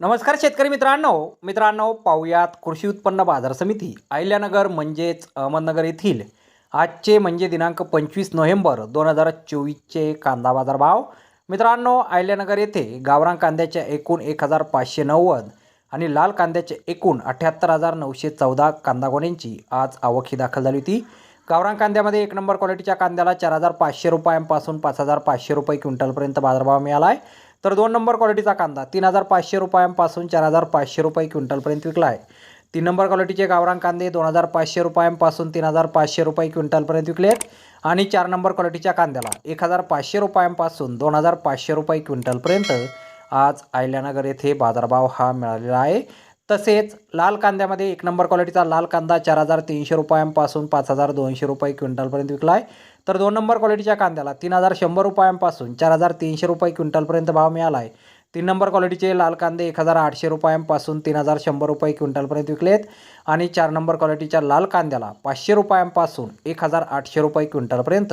नमस्कार शेतकरी मित्रांनो. मित्रांनो पाहुयात कृषी उत्पन्न बाजार समिती. अहिल्यानगर म्हणजेच अहमदनगर येथील आजचे म्हणजे दिनांक पंचवीस नोव्हेंबर दोन हजार चोवीसचे कांदा बाजार भाव मित्रांनो अहिल्यानगर येथे गावरान कांद्याच्या एकूण एक हजार पाचशे नव्वद आणि लाल कांद्याचे एकूण अठ्याहत्तर हजार नऊशे चौदा कांदा गोण्यांची आज आवक ही दाखल झाली होती. गावरान कांद्यामध्ये एक नंबर क्वालिटीच्या कांद्याला चार हजार पाचशे रुपयांपासून पाच हजार पाचशे रुपये क्विंटलपर्यंत बाजारभाव मिळाला आहे. तर दोन नंबर क्वालिटीचा कांदा तीन हजार पाचशे रुपयांपासून चार हजार पाचशे रुपये क्विंटलपर्यंत विकला आहे. तीन नंबर क्वालिटीचे गावरान कांदे दोन हजार पाचशे रुपयांपासून तीन हजार पाचशे रुपये क्विंटलपर्यंत विकले आहेत. आणि चार नंबर क्वालिटीच्या कांद्याला एक हजार पाचशे रुपयांपासून दोन हजार पाचशे रुपये क्विंटलपर्यंत आज आयल्यानगर येथे बाजारभाव हा मिळालेला आहे. तसेच लाल कांद्यामध्ये एक नंबर क्वालिटीचा लाल कांदा चार हजार तीनशे रुपयांपासून पाच हजार दोनशे रुपये क्विंटलपर्यंत विकला आहे तर दोन नंबर क्वालिटीच्या कांद्याला तीन हजार शंभर रुपयांपासून चार हजार तीनशे रुपये क्विंटलपर्यंत भाव मिळाला आहे तीन नंबर क्वालिटीचे लाल कांदे एक हजार आठशे रुपयांपासून तीन हजार शंभर रुपये क्विंटलपर्यंत विकलेत. आणि चार नंबर क्वालिटीच्या लाल कांद्याला पाचशे रुपयांपासून एक हजार आठशे रुपये क्विंटलपर्यंत